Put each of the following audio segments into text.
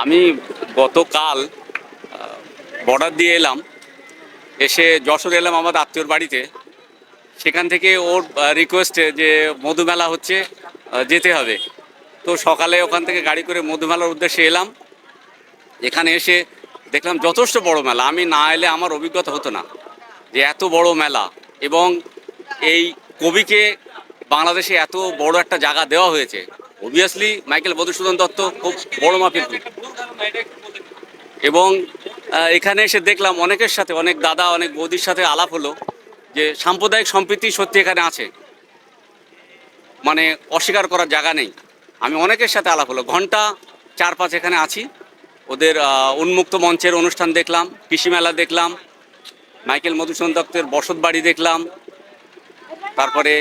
আমি গতকাল বর্ডার দিয়ে এলাম, এসে যশোর এলাম আমার আত্মীয়র বাড়িতে। সেখান থেকে ওর রিকোয়েস্টে যে মধুমেলা হচ্ছে যেতে হবে। তো সকালে ওখান থেকে গাড়ি করে মধুমেলার উদ্দেশ্যে এলাম। এখানে এসে দেখলাম যথেষ্ট বড় মেলা। আমি না এলে আমার অভিজ্ঞতা হতো না যে এত বড় মেলা এবং এই কবিকে বাংলাদেশে এত বড় একটা জায়গা দেওয়া হয়েছে। অবভিয়াসলি মাইকেল মধুসূদন দত্ত খুব বড় মাপের। এবং এখানে এসে দেখলাম অনেকের সাথে, অনেক দাদা, অনেক বৌদির সাথে আলাপ হলো যে সাম্প্রদায়িক সম্প্রীতি সত্যি এখানে আছে। মানে অস্বীকার করার জায়গা নেই। আমি অনেকের সাথে আলাপ হলো। ঘণ্টা চার পাঁচ এখানে আছি। ওদের উন্মুক্ত মঞ্চের অনুষ্ঠান দেখলাম, কৃষি মেলা দেখলাম মাইকেল মধুসূদন দত্তের বসত বাড়ি দেখলাম, তারপরে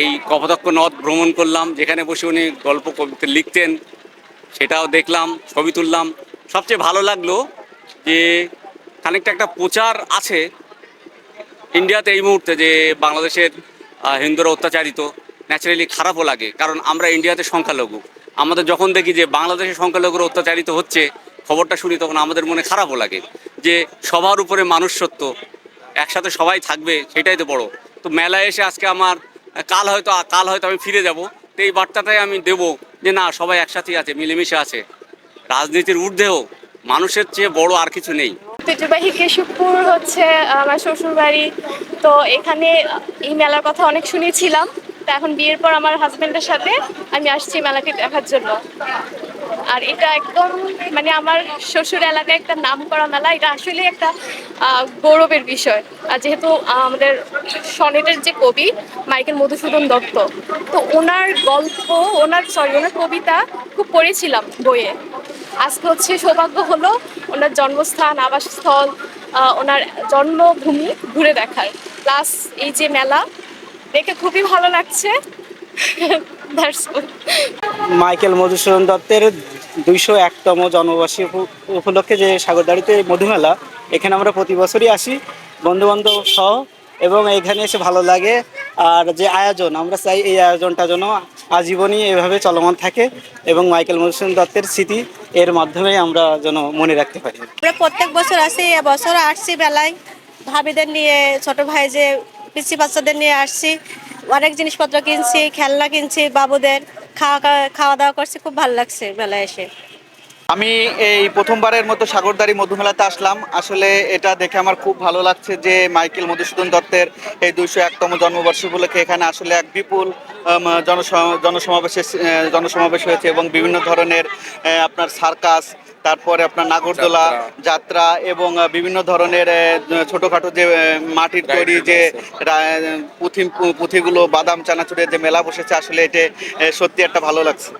এই কপোতাক্ষ নদ ভ্রমণ করলাম, যেখানে বসে উনি গল্প কবিতা লিখতেন, সেটাও দেখলাম, ছবি তুললাম। সবচেয়ে ভালো লাগল যে খানিকটা একটা প্রচার আছে ইন্ডিয়াতে এই মুহূর্তে যে বাংলাদেশের হিন্দুরা অত্যাচারিত, ন্যাচারালি খারাপও লাগে, কারণ আমরা ইন্ডিয়াতে সংখ্যালঘু। আমাদের যখন দেখি যে বাংলাদেশের সংখ্যালঘুরা অত্যাচারিত হচ্ছে, খবরটা শুনি তখন আমাদের মনে খারাপও লাগে যে সবার উপরে মানুষ সত্য একসাথে সবাই থাকবে, সেটাই তো বড়। তো মেলায় এসে আজকে আমার কাল হয়তো কাল হয়তো আমি ফিরে যাব। তো এই বার্তাটাই আমি দেব যে না, সবাই একসাথেই আছে, মিলেমিশে আছে। রাজনীতির ঊর্ধ্বেও মানুষের চেয়ে বড় আর কিছু নেই। ঐতিহ্যবাহী কেশবপুর হচ্ছে আমার শ্বশুর বাড়ি তো এখানে এই মেলার কথা অনেক শুনেছিলাম। তো এখন বিয়ের পর আমার হাজব্যান্ডের সাথে আমি আসছি মেলাটি দেখার জন্য। আর এটা একদম মানে আমার শ্বশুর এলাকায় একটা নাম করা মেলা, এটা আসলে একটা গৌরবের বিষয়। আর যেহেতু আমাদের সনেটের যে কবি মাইকেল মধুসূদন দত্ত, তো ওনার গল্প, ওনার সরি ওনার কবিতা খুব পড়েছিলাম বইয়ে। আজকে হচ্ছে সৌভাগ্য হলো ওনার জন্মস্থান, আবাসস্থল ওনার জন্মভূমি ঘুরে দেখার। প্লাস এই যে মেলা, দেখে খুবই ভালো লাগছে. মাইকেল মধুসূদন দত্তের দুইশো একতম জন্মবার্ষিকী উপ- উপলক্ষে যে সাগরদাড়িতে মধুমেলা, এখানে আমরা প্রতি বছরই আসি, বন্ধুবান্ধব সহ, এবং এখানে এসে ভালো লাগে। আর যে আয়োজন, আমরা চাই এই আয়োজনটা যেন আজীবনই এভাবে চলমান থাকে এবং মাইকেল মধুসূদন দত্তের স্মৃতি এর মাধ্যমে আমরা যেন মনে রাখতে পারি। আমরা প্রত্যেক বছর আসি এবছর আসছি বেলায় ভাবিদের নিয়ে, ছোট ভাই যে পিসি বাচ্চাদের নিয়ে আসছি। অনেক জিনিসপত্র কিনছি, খেলনা কিনছি বাবুদের। খাওয়া খাওয়া দাওয়া করছি খুব ভালো লাগছে বেলায় এসে। আমি এই প্রথমবারের মতো সাগরদারি মধুমেলাতে আসলাম। আসলে এটা দেখে আমার খুব ভালো লাগছে যে মাইকেল মধুসূদন দত্তের এই দুইশো একতম জন্মবর্ষ উপলক্ষে এখানে আসলে এক বিপুল আম, জনস- জনসমাবেশের জনসমাবেশ হয়েছে এবং বিভিন্ন ধরনের আপনার সার্কাস তারপরে আপনার নাগরদোলা যাত্রা। এবং বিভিন্ন ধরনের ছোটখাটো যে মাটির তৈরি যে পুঁথি পুঁথিগুলো বাদাম চানাচুরের যে মেলা বসেছে আসলে এটা সত্যি একটা ভালো লাগছে।